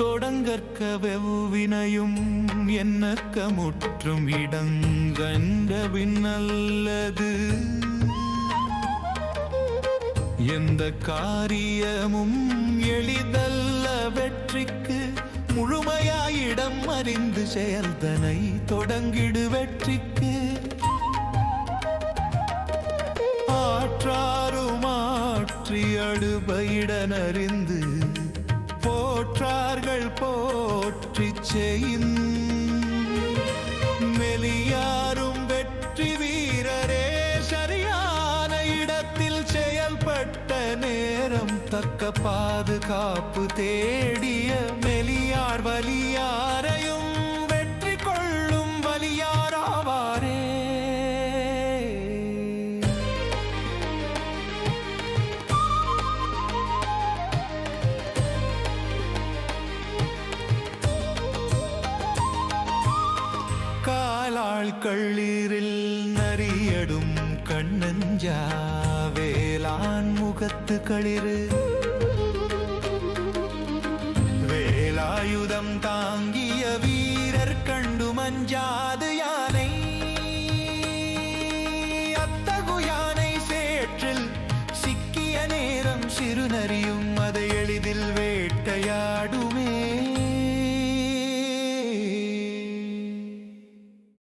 தொடங்கற்க வெவ்வினையும் என்னக்க முற்றும் இடங்கண்ட பின்னல்லது எந்த காரியமும் எளிதல்ல வெற்றிக்கு முழுமையாயிடம் அறிந்து செயல்தனை தொடங்கிடு வெற்றிக்கு. ஆற்றாருமாற்றி அடுபையிடனறிந்து போற்றார்கள் போற்றி செய்யின். மெலியாரும் வெற்றி வீரரே சரியான இடத்தில் செயல்பட்ட நேரம் தக்க பாதுகாப்பு தேடிய மெலியார் வலிய நாள் கள்ளீரில் நரியடும் கண்ணஞ்சா வேளாண் முகத்து களிறு.